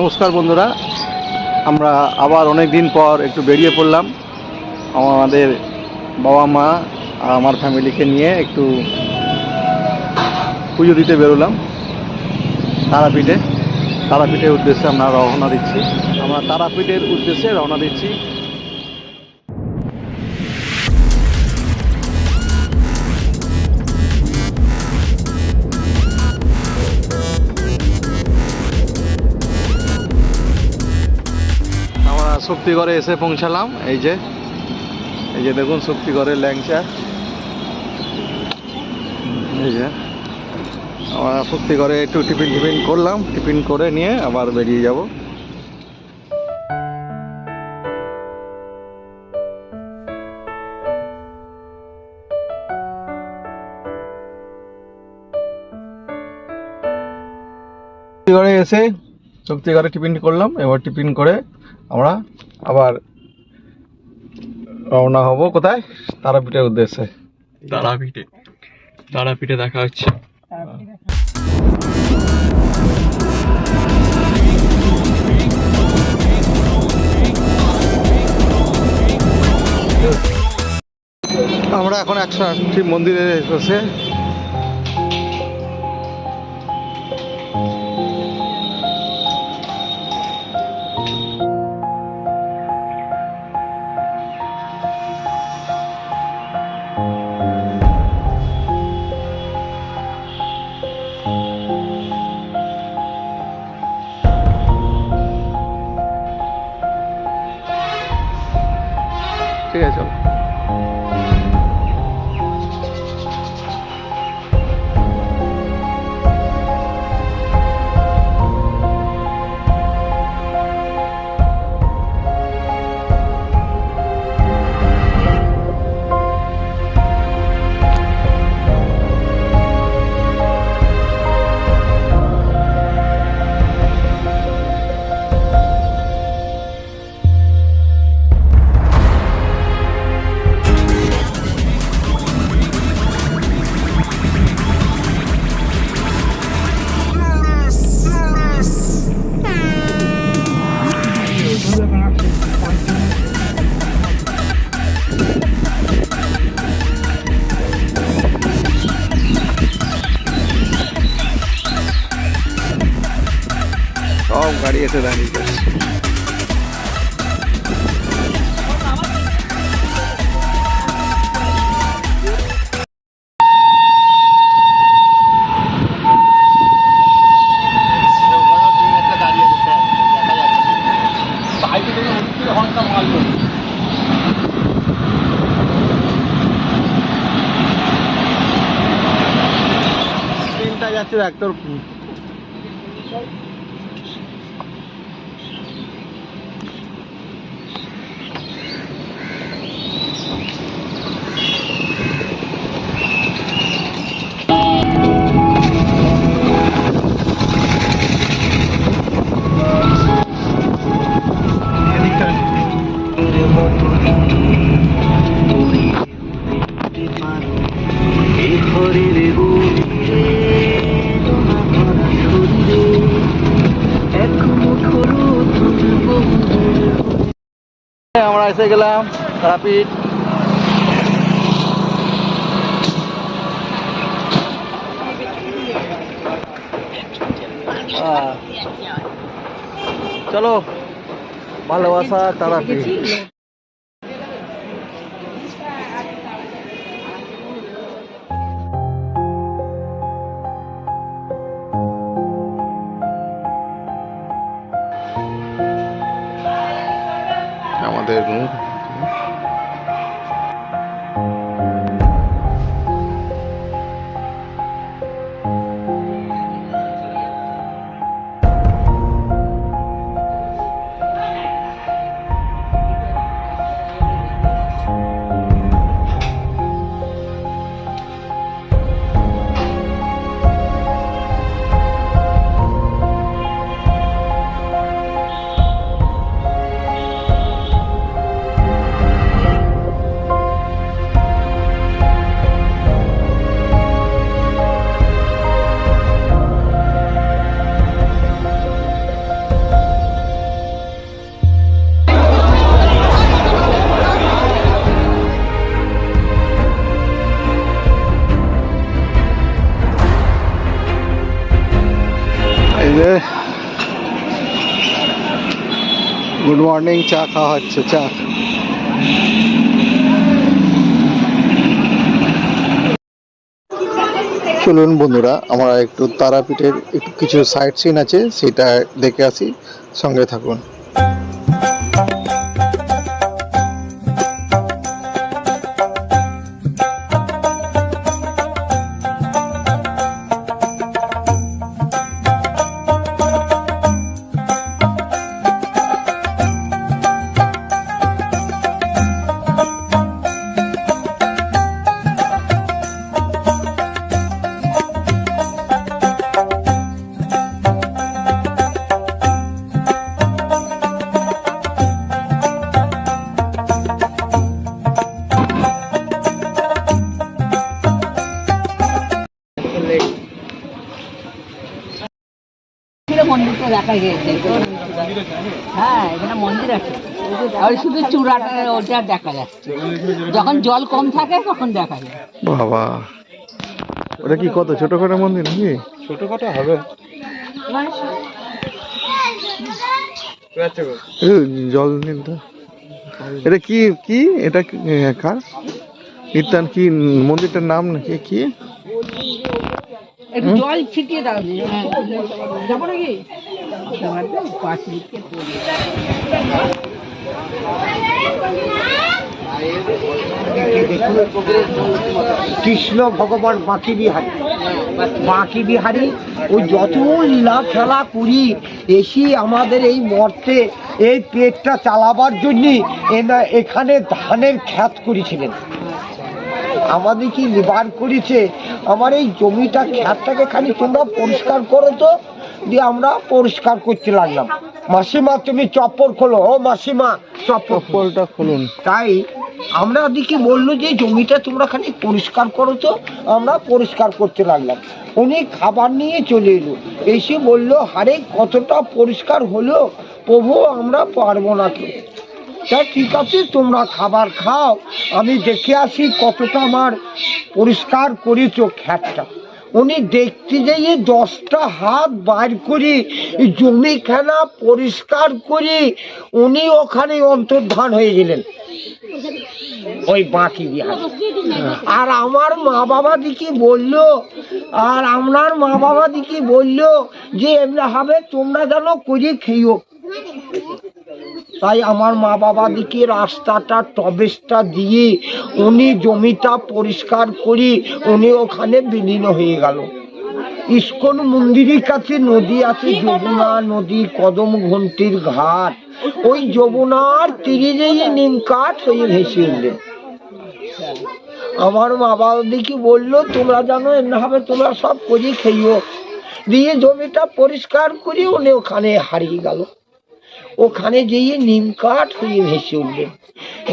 নমস্কার বন্ধুরা, আমরা আবার অনেক দিন পর একটু বেরিয়ে পড়লাম। আমাদের বাবা মা আর আমার ফ্যামিলিকে নিয়ে একটু পুজো দিতে বেরোলাম। তারাপীঠে, তারাপীঠের উদ্দেশ্যে আমরা রওনা দিচ্ছি। আমরা তারাপীঠের উদ্দেশ্যে রওনা দিচ্ছি। শক্তিগড়ে এসে পৌঁছালাম। এই যে এই যে দেখুন শক্তিগড়ের ল্যাংচা। এই যে, আমরা শক্তিগড়ে একটু টিফিন টিফিন করলাম। টিফিন করে নিয়ে আবার বেরিয়ে যাব। শক্তিগড়ে এসে শক্তিগড়ে টিফিন করলাম। এবার টিফিন করে আমরা আবার রওনা হব কোথায়? তারাপীঠের উদ্দেশ্যে। তারাপীঠে। তারাপীঠে দেখা হচ্ছে। আমরা এখন একশো আটটি মন্দিরে বসে ঠিক আছে চলো। এসে দাঁড়িয়ে গেছে। যাচ্ছে দেখ আমরা এসে গেলাম তারাপীঠ চলো ভালোবাসা তারাপীঠ। মর্নিং চা খাওয়া হচ্ছে, চা। চলুন বন্ধুরা, আমরা একটু তারাপীঠের একটু কিছু সাইট সিন আছে, সেটা দেখে আসি, সঙ্গে থাকুন। হ্যাঁ এখানে মন্দির আছে। আর শুধু চূড়াটা ওটা দেখা যাচ্ছে। যখন জল কম থাকে তখন দেখা যায়। বাবা। ওটা কি কত ছোটখাটো মন্দির নাকি? ছোটখাটো হবে। জল নিন তো এটা কি কি? এটা কার? নিত্যান কি মন্দিরটার নাম নাকি কি? জল ছিটিয়ে দাও। হ্যাঁ। যাব নাকি? কৃষ্ণ ভগবান বাঁকি বিহারী। বাঁকি বিহারী, ওই যত লীলা খেলা করি, এসি আমাদের এই মর্তে এই পেটটা চালাবার জন্য এখানে ধানের খ্যাত করেছিলেন। আমাদের কি লিবার করেছে? আমার এই জমিটা খ্যাতটাকে খালি তোমরা পরিষ্কার করো তো। দিয়ে আমরা পরিষ্কার করতে লাগলাম। মাসিমা তুমি চপ্পল খোলো। ও মাসিমা। চপ্পলটা খুলুন। তাই আমরা দিকে বলল যে জমিটা তোমরা খালি পরিষ্কার করো তো। আমরা পরিষ্কার করতে লাগলাম। উনি খাবার নিয়ে চলে এলো। এসে বলল হারে কতটা পরিষ্কার হলো। প্রভু আমরা পারব না তো। তা ঠিক আছে তোমরা খাবার খাও। আমি দেখে আসি কতটা আমার পরিষ্কার করেছ খ্যাতটা। উনি দেখতে যেয়ে দশটা হাত বার করি জমিখানা পরিষ্কার করি উনি ওখানে অন্তর্ধান হয়ে গেলেন। ওই বাকি বিহার। আর আমার মা বাবা দিকে বলল, আর আপনার মা বাবা দিকে বলল যে, এমনি হবে, তোমরা যেন করে খেয়েও। তাই আমার মা বাবা দিকে রাস্তাটা টবেসটা দিয়ে উনি জমিটা পরিষ্কার করি উনি ওখানে বিলীন হয়ে গেল। ইস্কন মন্দিরের কাছে নদী আছে যমুনা নদী কদম ঘন্টির ঘাট। ওই যমুনার তীরে যেয়ে নিম কাঠ হয়ে ভেসে উঠলেন আমার মা বাবা দিকে বলল তোমরা জানো এমনি তোমরা সব করে খেয়েও। দিয়ে জমিটা পরিষ্কার করে উনি ওখানে হারিয়ে গেল। ওখানে গিয়ে নিম কাঠ হয়ে ভেসে উঠলেন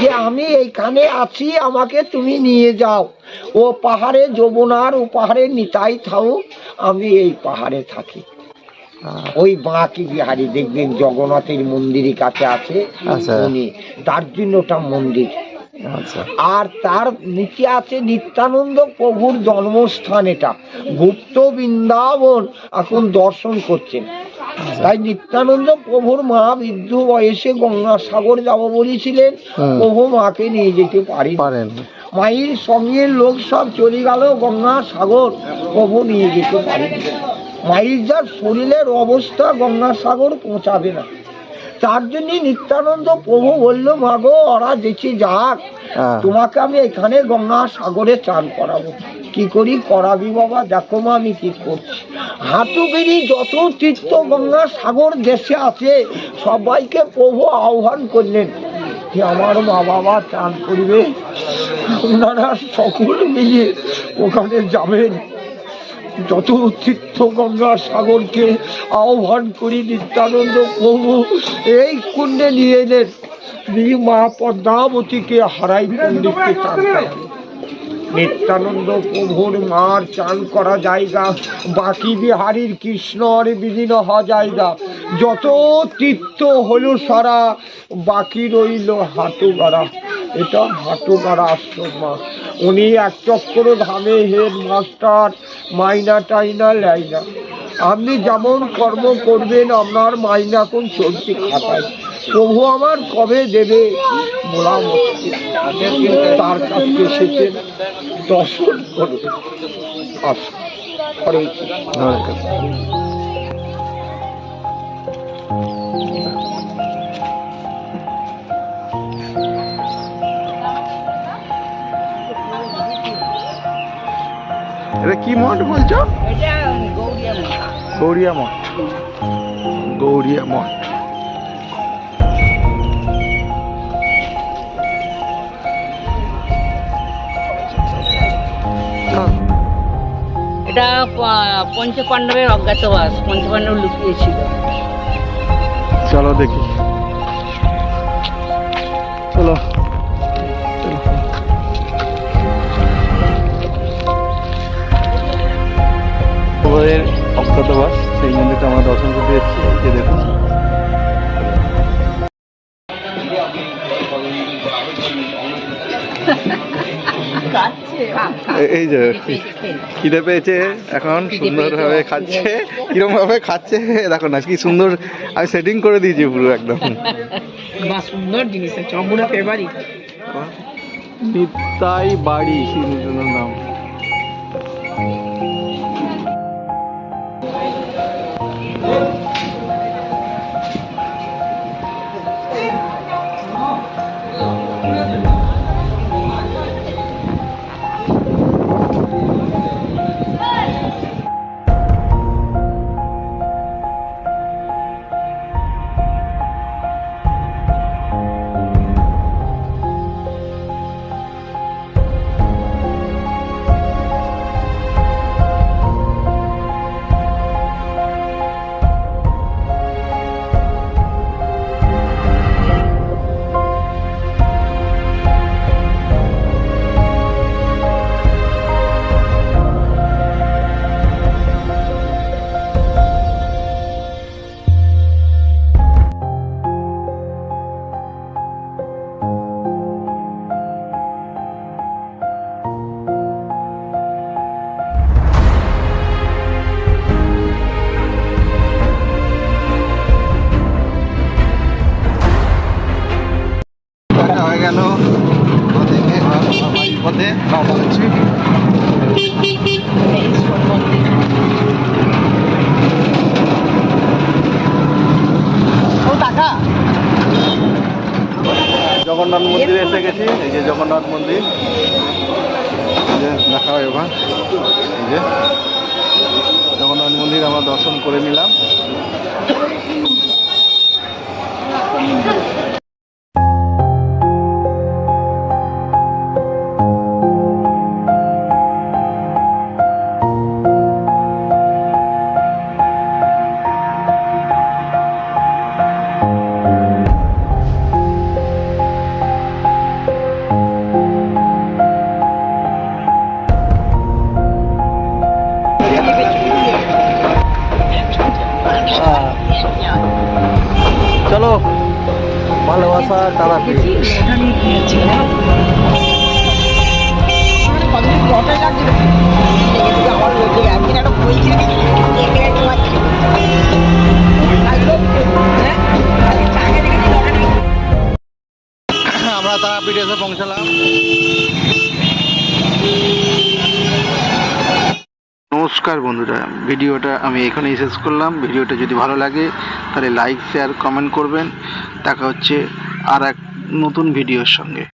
যে আমি এইখানে আছি আমাকে তুমি নিয়ে যাও। ও পাহাড়ে যমুনার ও পাহাড়ে নিতাই থাও আমি এই পাহাড়ে থাকি। ওই বাঁকি বিহারি দেখবেন জগন্নাথের মন্দিরের কাছে আছে। আচ্ছা। উনি তার জন্য ওটা মন্দির। আচ্ছা। আর তার নিচে আছে নিত্যানন্দ প্রভুর জন্মস্থান এটা। গুপ্ত বৃন্দাবন এখন দর্শন করছেন। তাই নিত্যানন্দ প্রভুর মা বৃদ্ধ বয়সে গঙ্গা সাগর যাব বলেছিলেন প্রভু মাকে নিয়ে যেতে পারি পারেন। মায়ের সঙ্গে লোক সব চলে গেল গঙ্গা সাগর প্রভু নিয়ে যেতে পারেন। মায়ের যার শরীরের অবস্থা গঙ্গা সাগর পৌঁছাবে না। তার জন্য নিত্যানন্দ প্রভু বলল মাগো ওরা যেছে যাক। হ্যাঁ। তোমাকে আমি এখানে গঙ্গা সাগরে চান করাবো। কি করি? করাবি বাবা দেখো মা আমি কি করছি। হাঁটু বেরি যত তীর্থ গঙ্গা সাগর দেশে আছে সবাইকে প্রভু আহ্বান করলেন যে আমার মা বাবা চান করবে। আপনারা সকল মিলিয়ে ওখানে যাবেন। যত তীর্থ গঙ্গা সাগরকে আহ্বান করি নিত্যানন্দ প্রভু, এই কুণ্ডে নিয়ে এলেন। মা পদ্মাবতীকে হারাই পণ্ডিতকে চান নিত্যানন্দ প্রভুর মার চান করা জায়গা, বাকি বিহারীর কৃষ্ণর বিলীন হওয়া জায়গা। যত তীর্থ হলো সারা, বাকি রইল হাটুগাড়া। এটা আশ্রম মা। উনি এক চক্র ধামে হেড মাস্টার, মাইনা টাইনা লেয় না আপনি যেমন কর্ম করবেন, আপনার মাইনে এখন চলছে খাতায় প্রভু আমার কবে দেবে? বলা তার কাছে এসেছেন দর্শন করবে। আসুন এটা কি মঠ বলছো? এটা গৌরিয়া মঠ। গৌরিয়া মঠ। এটা পঞ্চপাণ্ডবের অজ্ঞাতবাস পঞ্চপাণ্ডব লুকিয়েছিল। চলো দেখি। চলো। ওদের অজ্ঞাতবাস সেই মন্দিরটা আমরা দর্শন করতে যাচ্ছি যে দেখুন। এই যে খিদে পেয়েছে এখন সুন্দরভাবে খাচ্ছে কিরম ভাবে খাচ্ছে দেখো না কি সুন্দর আমি সেটিং করে দিয়েছি পুরো একদম। সুন্দর জিনিস নিতাই বাড়ি নাম। জগন্নাথ মন্দিরে এসে গেছি, এই যে জগন্নাথ মন্দির। দেখা হয় এবার এই যে জগন্নাথ মন্দির আমরা দর্শন করে নিলাম। আমরা পৌঁছালাম। নমস্কার বন্ধুরা, ভিডিওটা আমি এখানেই শেষ করলাম। ভিডিওটা যদি ভালো লাগে, তাহলে লাইক শেয়ার কমেন্ট করবেন। দেখা হচ্ছে আর এক নতুন ভিডিওর সঙ্গে।